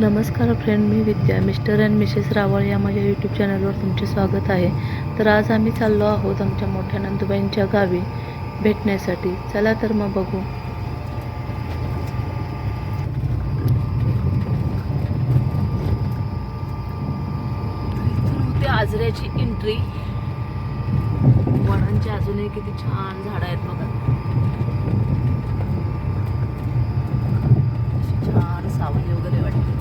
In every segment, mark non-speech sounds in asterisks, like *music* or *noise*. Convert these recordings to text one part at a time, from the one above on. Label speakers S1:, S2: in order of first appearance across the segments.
S1: नमस्कार friend me Vidya. Mister and missus Rawal या माझ्या यूट्यूब चॅनलवर तुमचे स्वागत आहे. तर आज आम्ही चाललो आहोत आमच्या मोठ्या नंदुबाईंच्या गावी भेटण्यासाठी. चला तर मग बघू. आजऱ्याची एंट्री वडांची अजूनही किती छान झाडं आहेत बघा. छान सावली वगैरे वाटते.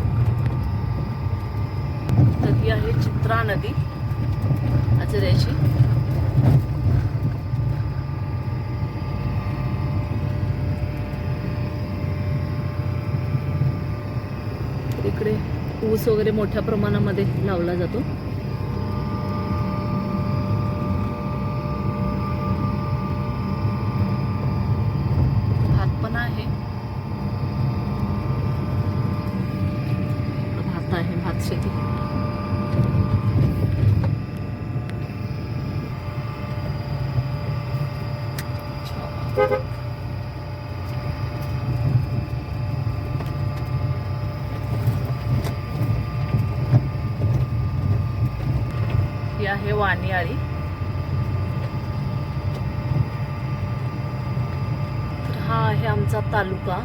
S1: तर ही आहे चित्रा नदी आजऱ्याची इकडे ऊस वगैरे मोठ्या प्रमाणामध्ये लावला जातो भात पण आहे इकडं भात आहे भात शेती वाणियाळी तर हा आहे आमचा तालुका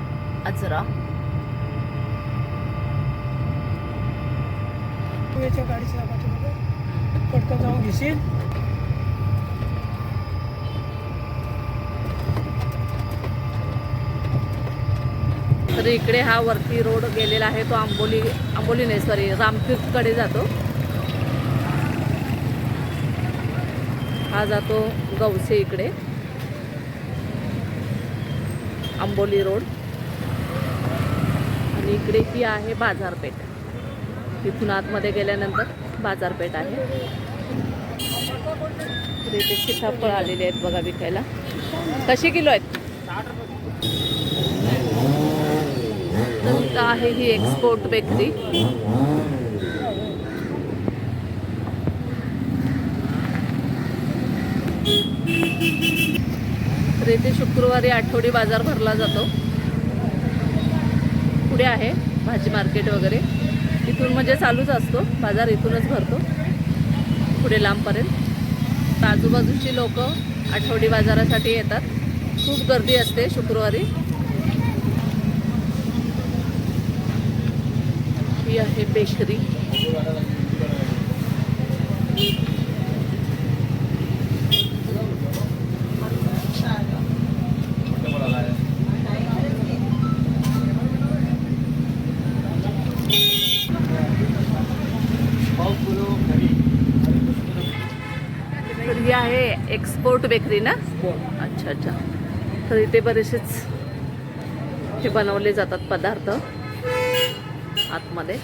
S2: पाठीमध्ये पटकन जाऊन घेशील?
S1: तर इकडे हा वरती रोड गेलेला आहे तो आंबोली आंबोली नाही सॉरी रामतीर्थकडे जातो. हा जातो गवसे इकडे. आंबोली रोड. आणि इकडे ही आहे बाजारपेठ. तिथून आतमध्ये गेल्यानंतर बाजारपेठ आहे. इथे सीताफळ आलेले आहेत बघा विकायला. कशी किलो आहेत? आहे ही एक्सपोर्ट बेकरी. तर इथे शुक्रवारी आठवडी बाजार भरला जातो. पुढे आहे भाजी मार्केट वगैरे. इथून म्हणजे चालूच असतो. बाजार इथूनच भरतो. पुढे लांबपर्यंत. तर आजूबाजूची लोक आठवडी बाजारासाठी येतात. खूप गर्दी असते शुक्रवारी. ही आहे बेकरी. एक्सपोर्ट बेकरी ना? अच्छा अच्छा. तर इथे बरेचसेच हे बनवले जातात पदार्थ आतमध्ये.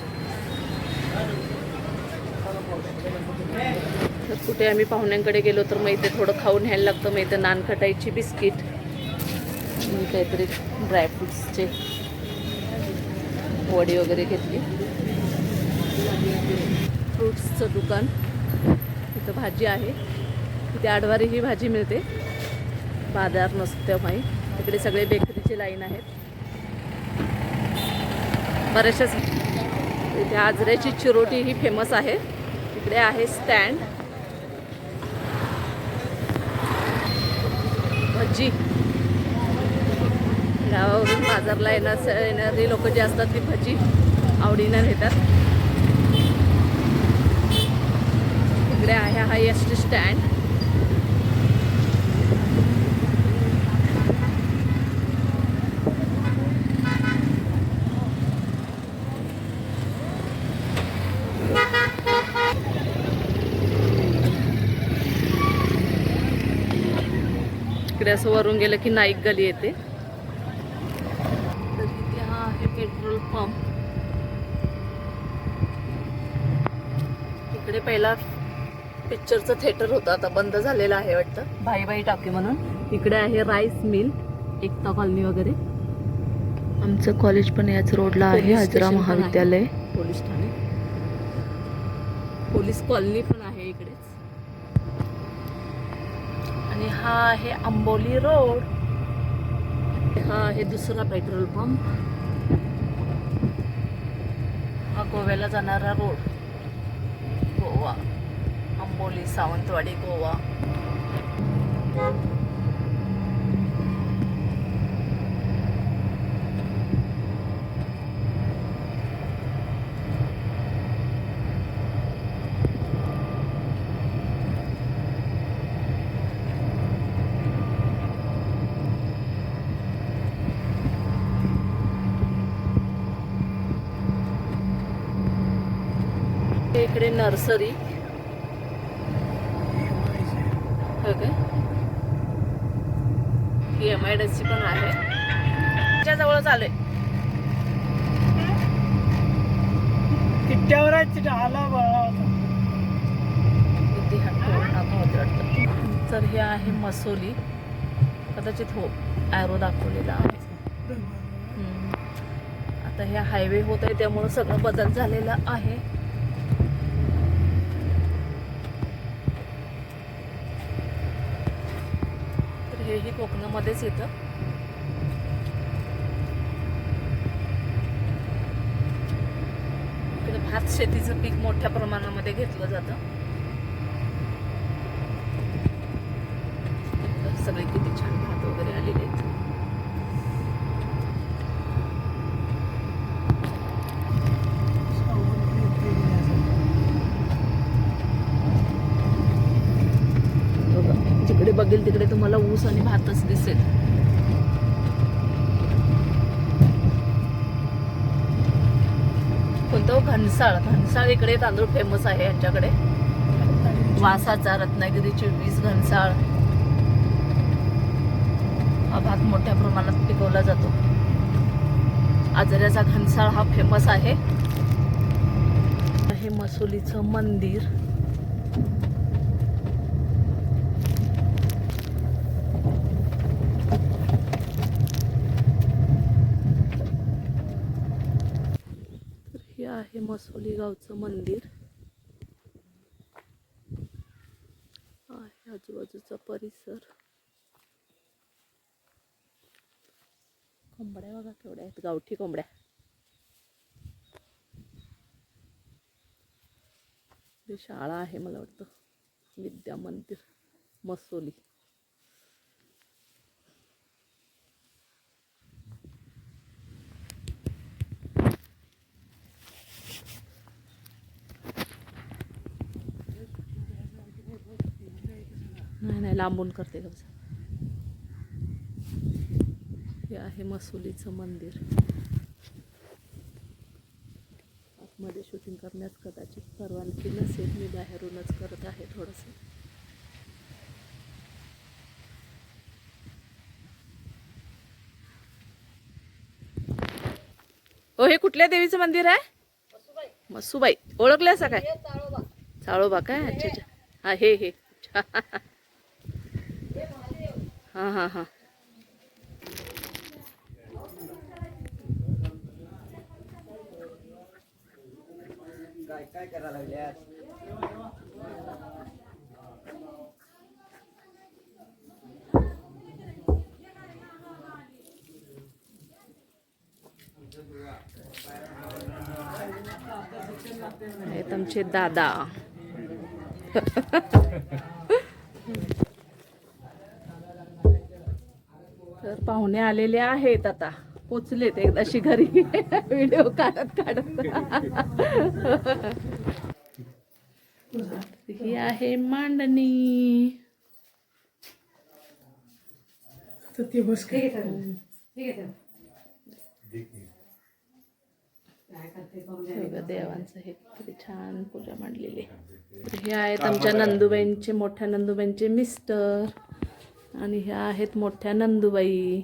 S1: तर कुठे आम्ही पाहुण्यांकडे गेलो तर मग इथे थोडं खाऊन न्यायला लागतं. मग इथे नानखटाईची बिस्किट काहीतरी ड्रायफ्रुट्सचे वडी वगैरे घेतली. फ्रुट्सचं दुकान. इथं भाजी आहे. इथे आडवारी ही भाजी मिळते. बाजार नसतो तेव्हाही इकडे सगळे बेकरीचे लाईन आहेत. बऱ्याचशाच इथे आजऱ्याची चिरोटी ही फेमस आहे. इकडे आहे स्टँड भजी. गावावरून बाजारला येणार येणारी लोक जे असतात ती भजी आवडीनं घेतात इकडे आहे हा एस टी स्टँड इकडे असं वरून गेलं की नाईक गली येते. तर इथे हा आहे पेट्रोल पंप. इकडे पहिला पिक्चरचं थिएटर होतं आता बंद झालेलं आहे वाटतं. बाई बाई टाकी म्हणून. इकडे आहे राईस मिल एकता कॉलनी वगैरे. आमचं कॉलेज पण याच रोडला आहे हजरा. महाविद्यालय.
S2: पोलीस ठाणे.
S1: पोलीस कॉलनी पण आहे इकडेच आणि हा आहे आंबोली रोड. हा आहे दुसरा पेट्रोल पंप. हा गोव्याला जाणारा रोड. गोवा. आंबोली सावंतवाडी गोवा. इकडे नर्सरी. हो ही एम आय डी सी पण आहे. त्याच्या जवळच आलोय.
S2: तिथे आला
S1: तर हे आहे मसोली. कदाचित हो ॲरो दाखवलेला आहे. आता हे हायवे होत आहे त्यामुळं सगळं बदल झालेला आहे. हे कोकणामध्येच येतं. इकडे भात शेतीचं पीक मोठ्या प्रमाणामध्ये घेतलं जातं. सगळे किती छान भात वगैरे आलेले आहेत बघा, तिकडे तुम्हाला ऊस आणि भातच दिसेल. कोणतं हो? घनसाळ. घनसाळ इकडे तांदूळ फेमस आहे यांच्याकडे. वासाचा रत्नागिरीची वीस घनसाळ. हा भात मोठ्या प्रमाणात पिकवला जातो. आजऱ्याचा घनसाळ हा फेमस आहे. हे मसोलीचं मंदिर तर हे आहे मसोली गावचं मंदिर. आहे आजूबाजूचा परिसर. कोंबड्या बघा केवढ्या आहेत गावठी कोंबड्या. ही शाळा आहे मला वाटतं विद्या मंदिर मसोली नाही नाही लांबून करते का हे आहे मसुलीचं मंदिर. आतमध्ये शूटिंग करण्यास कदाचित परवानगी नसेल. मी बाहेरूनच करत आहे थोडंसं. हो हे कुठल्या देवीचं मंदिर आहे? मसुबाई. ओळखलं असं काय? चाळोबा काय? अच्छा अच्छा. हा हे हे. *laughs* हां हां हां आहेत आमचे दादा. *laughs* पाहुणे आलेले आहेत आता. पोचलेत एकदाशी घरी. व्हिडिओ काढत काढत. ही आहे मांडणी.
S2: तर ते बस काय
S1: बघा देवांचं हे किती छान पूजा मांडलेली हे आहेत आमच्या नंदुबाईंचे मोठ्या नंदुबाईंचे मिस्टर. आणि ह्या आहेत मोठ्या नंदुबाई.